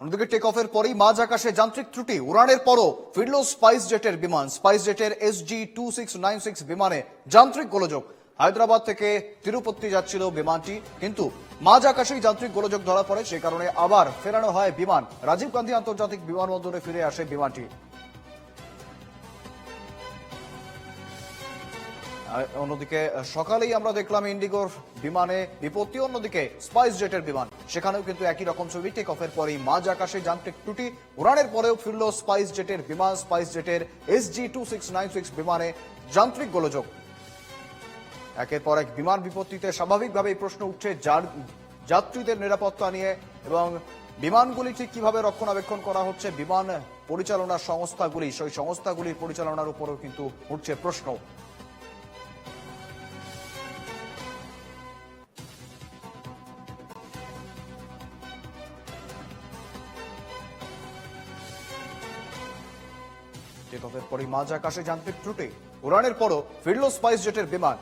অন্যদিকে টেক অফের পরেই মাঝ আকাশে যান্ত্রিক ত্রুটি। উড়ানের পরও ফিরল স্পাইস জেটের বিমান। Spice জেটের S G two six nine six বিমানে যান্ত্রিক গোলযোগ। হায়দ্রাবাদ থেকে তিরুপতি যাচ্ছিল বিমানটি, কিন্তু মাঝ আকাশেই যান্ত্রিক গোলযোগ ধরা পড়ে। সে কারণে আবার ফেরানো হয় বিমান। রাজীব গান্ধী আন্তর্জাতিক বিমানবন্দরে ফিরে আসে বিমানটি। অন্যদিকে সকালেই আমরা দেখলাম ইন্ডিগোর বিমানে বিপত্তি, অন্যদিকে স্পাইস জেটের বিমান। সেখানেও কিন্তু একই রকম ছবি টেক অফের পরেই মাঝ আকাশে যান্ত্রিক ত্রুটি। উড়ানের পরেও ফিরল স্পাইস জেটের বিমান, spice জেটের S G two six nine six বিমানে যান্ত্রিক গোলযোগ। একের পর এক বিমান বিপত্তিতে স্বাভাবিকভাবেই প্রশ্ন উঠছে যার- যাত্রীদের নিরাপত্তা নিয়ে এবং বিমানগুলি ঠিক কীভাবে রক্ষণাবেক্ষণ করা হচ্ছে, বিমান পরিচালনা সংস্থাগুলি, সেই সংস্থাগুলির পরিচালনার উপরও কিন্তু উঠছে প্রশ্ন। টেক অফের পরই মাঝ আকাশে যান্ত্রিক ত্রুটি। উড়ানের পরও ফিরল স্পাইস জেটের বিমান।